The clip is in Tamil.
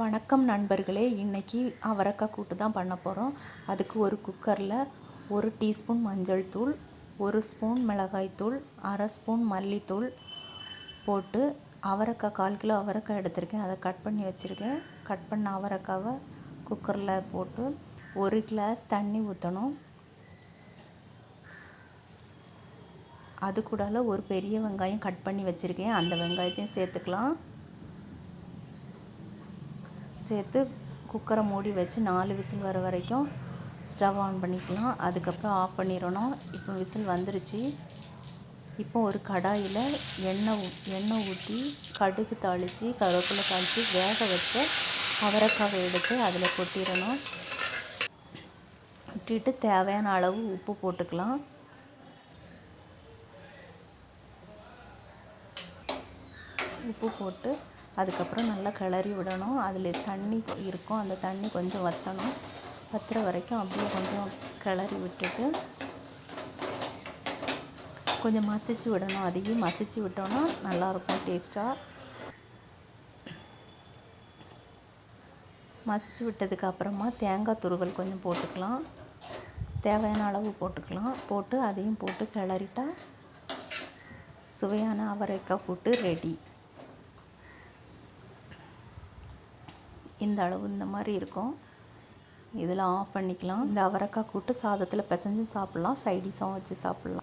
வணக்கம் நண்பர்களே இன்றைக்கி அவரைக்காய் கூட்டு தான் பண்ண போகிறோம் அதுக்கு ஒரு குக்கரில் ஒரு டீஸ்பூன் மஞ்சள் தூள் ஒரு ஸ்பூன் மிளகாய்த்தூள் அரை ஸ்பூன் மல்லித்தூள் போட்டு அவரைக்காய் கால் கிலோ அவரைக்காய் எடுத்திருக்கேன். அதை கட் பண்ணி வச்சுருக்கேன். கட் பண்ண அவரைக்காவை குக்கரில் போட்டு ஒரு கிளாஸ் தண்ணி ஊற்றணும் அது கூடால ஒரு பெரிய வெங்காயம் கட் பண்ணி வச்சுருக்கேன். அந்த வெங்காயத்தையும் சேர்த்துக்கலாம். சேர்த்து குக்கரை மூடி வச்சு நாலு விசில் வர வரைக்கும் ஸ்டவ் ஆன் பண்ணிக்கலாம். அதுக்கப்புறம் ஆஃப் பண்ணிடணும். இப்போ விசில் வந்துருச்சு. இப்போ ஒரு கடாயில் எண்ணெய் ஊ எண்ணெய் ஊற்றி கடுகு தாளித்து கருவேப்பிலை தாளித்து வேக வச்சு அவரைக்காவை எடுத்து அதில் கொட்டிடணும். கொட்டிட்டு தேவையான அளவு உப்பு போட்டுக்கலாம். உப்பு போட்டு அதுக்கப்புறம் நல்லா கிளறி விடணும். அதில் தண்ணி இருக்கும். அந்த தண்ணி கொஞ்சம் வற்றணும் வற்றுற வரைக்கும் அப்படியே கொஞ்சம் கிளறி விட்டுட்டு கொஞ்சம் மசிச்சு விடணும். அதையும் மசிச்சு விட்டோன்னா நல்லாயிருக்கும் டேஸ்ட்டாக மசிச்சு விட்டதுக்கு அப்புறமா தேங்காய் துருவல் கொஞ்சம் போட்டுக்கலாம். தேவையான அளவு போட்டுக்கலாம். போட்டு அதையும் போட்டு கிளறிட்டா சுவையான அவரைக்காய் கூட்டு ரெடி. இந்த அளவு இந்த மாதிரி இருக்கும். இதில் ஆஃப் பண்ணிக்கலாம். இந்த அவரைக்காய் கூட்டு சாதத்தில் பிசைஞ்சு சாப்பிட்லாம். சைடிஷாகவும் வச்சு சாப்பிட்லாம்.